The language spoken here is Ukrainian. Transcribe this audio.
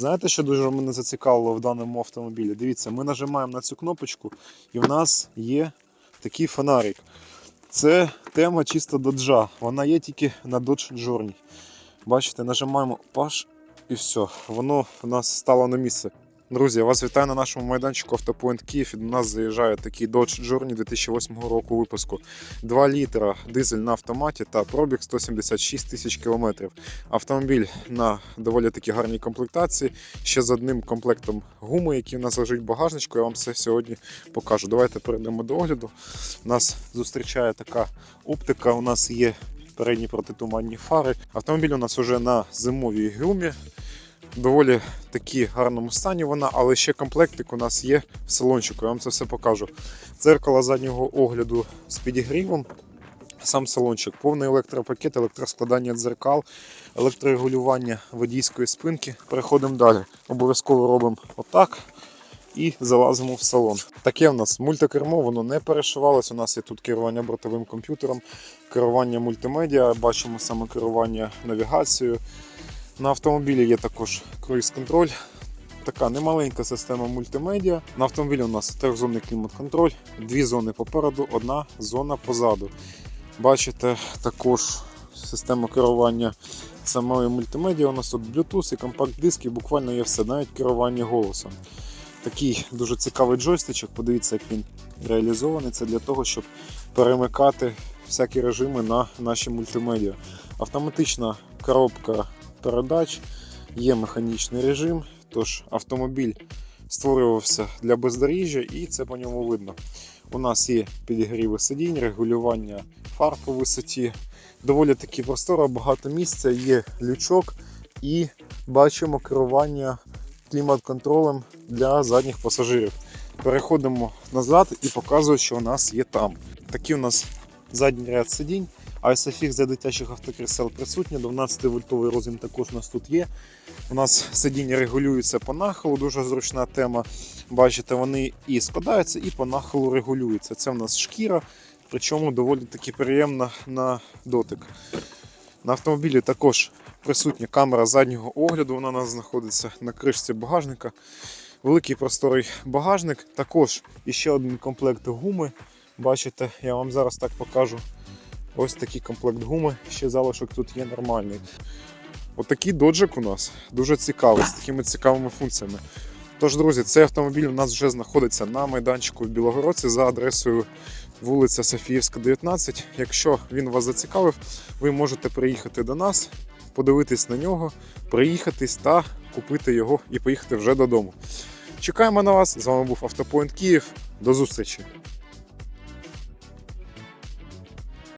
Знаєте, що дуже мене зацікавило в даному автомобілі? Дивіться, ми нажимаємо на цю кнопочку, і в нас є такий фонарик. Це тема чисто доджа. Вона є тільки на Dodge Journey. Бачите, нажимаємо паш і все. Воно в нас стало на місце. Друзі, я вас вітаю на нашому майданчику Автопоінт Київ. До нас заїжджає такий Dodge Journey 2008 року випуску. 2 літра дизель на автоматі та пробіг 176 тисяч кілометрів. Автомобіль на доволі таки гарній комплектації. Ще з одним комплектом гуми, який у нас лежить в багажничку. Я вам все сьогодні покажу. Давайте перейдемо до огляду. Нас зустрічає така оптика. У нас є передні протитуманні фари. Автомобіль у нас вже на зимовій гумі. Доволі такі гарному стані вона, але ще комплектик у нас є в салончику. Я вам це все покажу. Дзеркало заднього огляду з підігрівом. Сам салончик, повний електропакет, електроскладання дзеркал, електрорегулювання водійської спинки. Переходимо далі. Обов'язково робимо отак і залазимо в салон. Таке в нас мультикермо, воно не перешивалось. У нас є тут керування бортовим комп'ютером, керування мультимедіа, бачимо саме керування навігацією. На автомобілі є також круїз-контроль. Така немаленька система мультимедіа. На автомобілі у нас трьохзонний клімат-контроль, дві зони попереду, одна зона позаду. Бачите, також система керування самої мультимедіа. У нас тут Bluetooth і компакт-диск, і буквально є все, навіть керування голосом. Такий дуже цікавий джойстичок. Подивіться, як він реалізований. Це для того, щоб перемикати всякі режими на наші мультимедіа. Автоматична коробка передач, є механічний режим, тож автомобіль створювався для бездоріжжя і це по ньому видно. У нас є підігріви сидінь, регулювання фар по висоті. Доволі таки просторо, багато місця, є лючок і бачимо керування клімат-контролем для задніх пасажирів. Переходимо назад і показую, що у нас є там. Такий у нас задній ряд сидінь. ISOFIX для дитячих автокрісел присутні, 12 вольтовий розмір також у нас тут є. У нас сидіння регулюється по нахилу, дуже зручна тема. Бачите, вони і складаються, і по нахилу регулюються. Це в нас шкіра, причому доволі таки приємна на дотик. На автомобілі також присутня камера заднього огляду, вона у нас знаходиться на кришці багажника. Великий просторий багажник, також іще один комплект гуми. Бачите, я вам зараз так покажу. Ось такий комплект гуми, ще залишок тут є нормальний. Отакий доджик у нас дуже цікавий, з такими цікавими функціями. Тож, друзі, цей автомобіль у нас вже знаходиться на майданчику в Білогородці за адресою вулиця Софіївська, 19. Якщо він вас зацікавив, ви можете приїхати до нас, подивитись на нього, приїхатись та купити його і поїхати вже додому. Чекаємо на вас. З вами був Автопоінт Київ. До зустрічі!